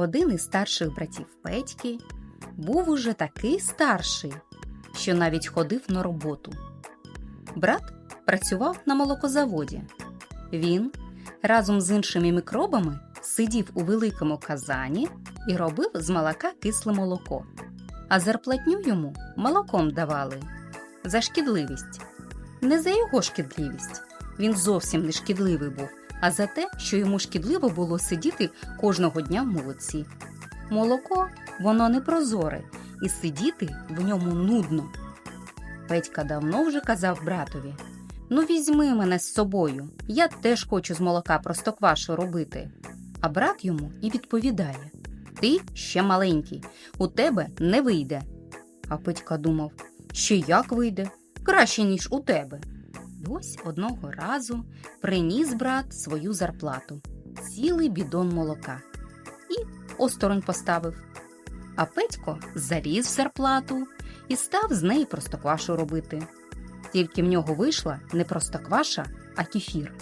Один із старших братів Петьки був уже такий старший, що навіть ходив на роботу. Брат працював на молокозаводі. Він разом з іншими мікробами сидів у великому казані і робив з молока кисле молоко, а зарплатню йому молоком давали за шкідливість. Не за його шкідливість. Він зовсім не шкідливий був, а за те, що йому шкідливо було сидіти кожного дня в молоці. Молоко воно не прозоре, і сидіти в ньому нудно. Петька давно вже казав братові: Ну, візьми мене з собою, я теж хочу з молока простоквашу робити. А брат йому і відповідає: Ти ще маленький, у тебе не вийде. А Петька думав, ще як вийде, краще, ніж у тебе. Ось одного разу приніс брат свою зарплату, цілий бідон молока, і осторонь поставив. А Петько заліз в зарплату і став з неї простоквашу робити. Тільки в нього вийшла не простокваша, а кефір.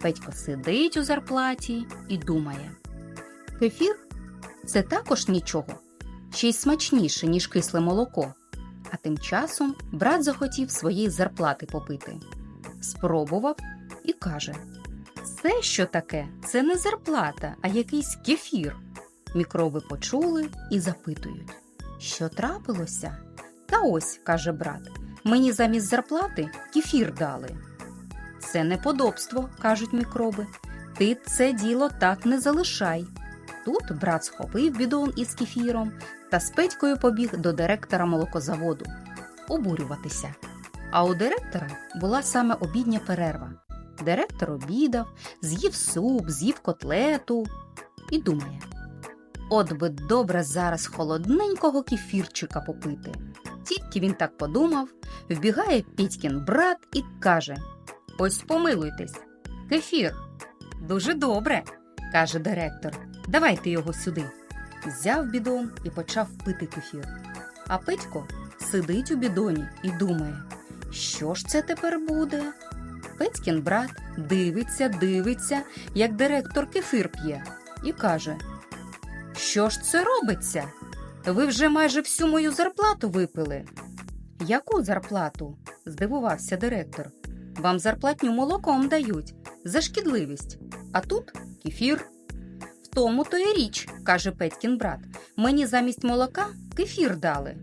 Петько сидить у зарплаті і думає: Кефір це також нічого, ще й смачніше, ніж кисле молоко. А тим часом брат захотів своєї зарплати попити. Спробував і каже: Це що таке? Це не зарплата, а якийсь кефір. Мікроби почули і запитують, що трапилося? Та ось, каже брат, мені замість зарплати кефір дали. Це неподобство, кажуть мікроби. Ти це діло так не залишай. Тут брат схопив бідон із кефіром та з Петькою побіг до директора молокозаводу обурюватися. А у директора була саме обідня перерва. Директор обідав, з'їв суп, з'їв котлету і думає: от би добре зараз холодненького кефірчика попити. Тільки він так подумав, вбігає Пітькін брат і каже: Ось помилуйтесь, кефір. Дуже добре, каже директор. Давайте його сюди. Взяв бідон і почав пити кефір. А Петько сидить у бідоні і думає, що ж це тепер буде? Петькін брат дивиться, дивиться, як директор кефір п'є, і каже: Що ж це робиться? Ви вже майже всю мою зарплату випили. Яку зарплату? здивувався директор. Вам зарплатню молоком дають за шкідливість, а тут кефір. В тому то і річ, каже Петькін брат. Мені замість молока кефір дали.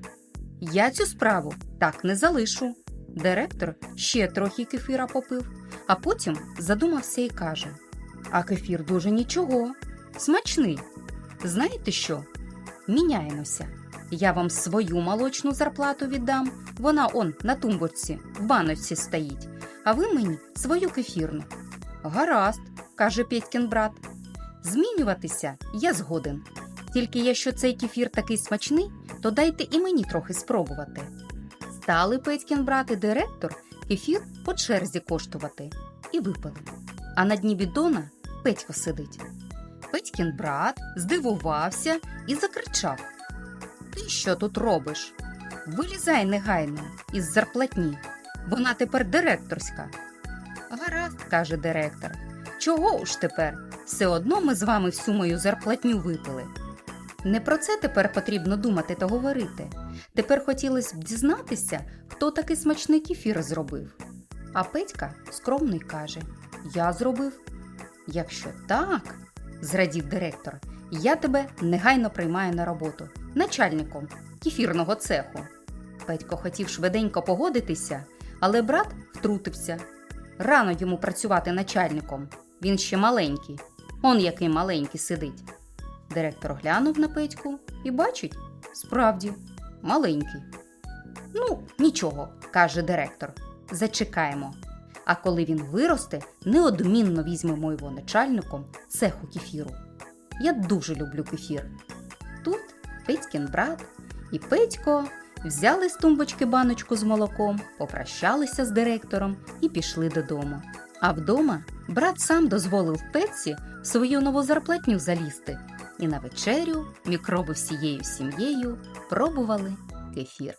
Я цю справу так не залишу. Директор ще трохи кефіра попив, а потім задумався і каже: А кефір дуже нічого, смачний. Знаєте що? Міняємося. Я вам свою молочну зарплату віддам. Вона он на тумбочці в баночці стоїть, а ви мені свою кефірну. Гаразд, каже Петькін брат. Змінюватися я згоден. Тільки якщо цей кефір такий смачний, то дайте і мені трохи спробувати. Стали Петькін брат і директор кефір по черзі коштувати і випили. А на дні бідона Петько сидить. Петькін брат здивувався і закричав: Ти що тут робиш? Вилізай негайно із зарплатні. Вона тепер директорська. Гаразд, каже директор. Чого ж тепер? Все одно ми з вами всю мою зарплатню випили. Не про це тепер потрібно думати та говорити. Тепер хотілося б дізнатися, хто такий смачний кефір зробив. А Петька скромний каже: Я зробив. Якщо так, зрадів директор, я тебе негайно приймаю на роботу начальником кефірного цеху. Петько хотів швиденько погодитися, але брат втрутився. Рано йому працювати начальником. Він ще маленький. Он який маленький сидить. Директор глянув на Петьку і бачить, справді, маленький. Ну, нічого, каже директор. Зачекаємо. А коли він виросте, неодмінно візьмемо його начальником цеху кефіру. Я дуже люблю кефір. Тут Петькін брат і Петько взяли з тумбочки баночку з молоком, попрощалися з директором і пішли додому. А вдома брат сам дозволив Петці свою нову зарплатню залізти. І на вечерю мікроби всією сім'єю пробували кефір.